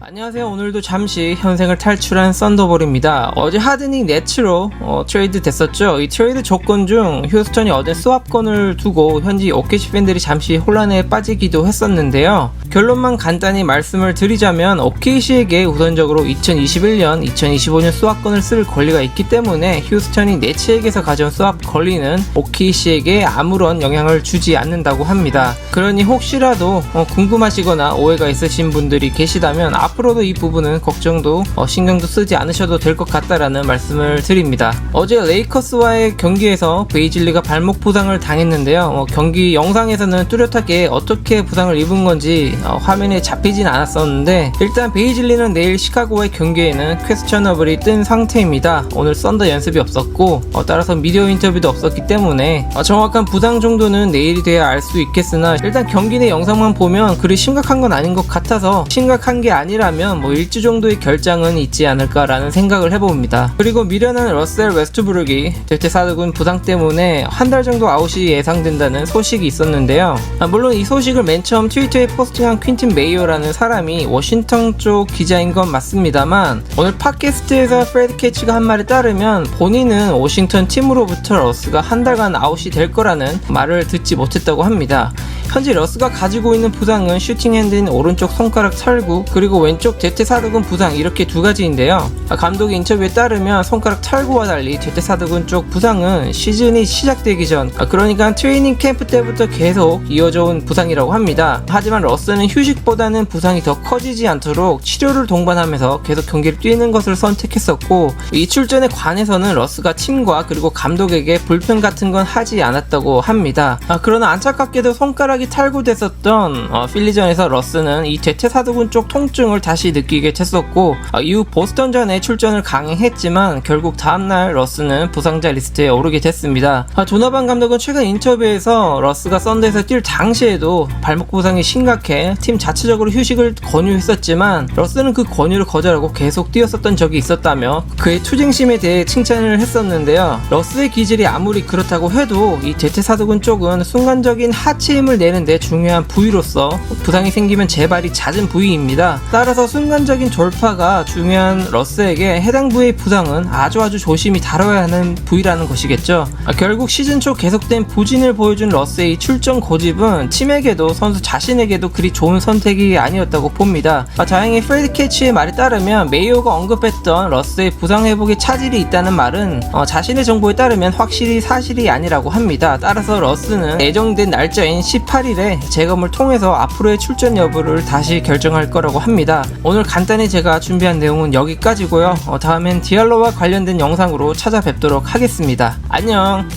안녕하세요. 오늘도 잠시 현생을 탈출한 썬더볼입니다. 어제 하드닝 네츠로 어, 트레이드 됐었죠. 이 트레이드 조건 중 휴스턴이 얻은 스왑권을 두고 현지 오케시 팬들이 잠시 혼란에 빠지기도 했었는데요. 결론만 간단히 말씀을 드리자면 오케시에게 우선적으로 2021년, 2025년 스왑권을 쓸 권리가 있기 때문에 휴스턴이 네츠에게서 가져온 스왑 권리는 오케시에게 아무런 영향을 주지 않는다고 합니다. 그러니 혹시라도 어, 궁금하시거나 오해가 있으신 분들이 계시다면 앞으로도 이 부분은 걱정도 어, 신경도 쓰지 않으셔도 될 것 같다라는 말씀을 드립니다. 어제 레이커스와의 경기에서 베이질리가 발목 부상을 당했는데요. 어, 경기 영상에서는 뚜렷하게 어떻게 부상을 입은 건지 어, 화면에 잡히진 않았었는데 일단 베이질리는 내일 시카고와의 경기에는 퀘스천어블이 뜬 상태입니다. 오늘 썬더 연습이 없었고 어, 따라서 미디어 인터뷰도 없었기 때문에 어, 정확한 부상 정도는 내일이 돼야 알 수 있겠으나 일단 경기 내 영상만 보면 그리 심각한 건 아닌 것 같아서 심각한 게 아니라면 뭐 일주 정도의 결장은 있지 않을까라는 생각을 해봅니다. 그리고 미련한 러셀 웨스트브룩이 대퇴사득은 부상 때문에 한 달 정도 아웃이 예상된다는 소식이 있었는데요. 아, 물론 이 소식을 맨 처음 트위터에 포스팅한 퀸틴 메이어라는 사람이 워싱턴 쪽 기자인 건 맞습니다만 오늘 팟캐스트에서 프레드 캐치가 한 말에 따르면 본인은 워싱턴 팀으로부터 러스가 한 달간 아웃이 될 거라는 말을 듣지 못했다고 합니다. 현재 러스가 가지고 있는 부상은 슈팅 핸드인 오른쪽 손가락 철구 그리고 왼쪽 대퇴사두근 부상 이렇게 두 가지인데요. 아, 감독의 인터뷰에 따르면 손가락 철구와 달리 대퇴사두근 쪽 부상은 시즌이 시작되기 전 아, 그러니까 트레이닝 캠프 때부터 계속 이어져 온 부상이라고 합니다. 하지만 러스는 휴식보다는 부상이 더 커지지 않도록 치료를 동반하면서 계속 경기를 뛰는 것을 선택했었고 이 출전에 관해서는 러스가 팀과 그리고 감독에게 불편 같은 건 하지 않았다고 합니다. 아, 그러나 안타깝게도 손가락이 탈구됐었던 어, 필리전에서 러스는 이 대퇴사두근 쪽 통증을 다시 느끼게 됐었고 아, 이후 보스턴전에 출전을 강행했지만 결국 다음날 러스는 부상자 리스트에 오르게 됐습니다. 아, 조나반 감독은 최근 인터뷰에서 러스가 썬데에서 뛸 당시에도 발목 부상이 심각해 팀 자체적으로 휴식을 권유했었지만 러스는 그 권유를 거절하고 계속 뛰었었던 적이 있었다며 그의 투쟁심에 대해 칭찬을 했었는데요. 러스의 기질이 아무리 그렇다고 해도 이 대퇴사두근 쪽은 순간적인 하체 힘을 내는데 중요한 부위로서 부상이 생기면 재발이 잦은 부위입니다. 따라서 순간적인 돌파가 중요한 러스에게 해당 부위의 부상은 아주 아주 조심히 다뤄야 하는 부위라는 것이겠죠. 아, 결국 시즌 초 계속된 부진을 보여준 러스의 출전 고집은 팀에게도 선수 자신에게도 그리 좋은 선택이 아니었다고 봅니다. 아, 다행히 프레드 캐치의 말에 따르면 메이오가 언급했던 러스의 부상 회복에 차질이 있다는 말은 어, 자신의 정보에 따르면 확실히 사실이 아니라고 합니다. 따라서 러스는 예정된 날짜인 18일에 재검을 통해서 앞으로의 출전 여부를 다시 결정할 거라고 합니다. 오늘 간단히 제가 준비한 내용은 여기까지고요. 어, 다음엔 디알로와 관련된 영상으로 찾아뵙도록 하겠습니다. 안녕.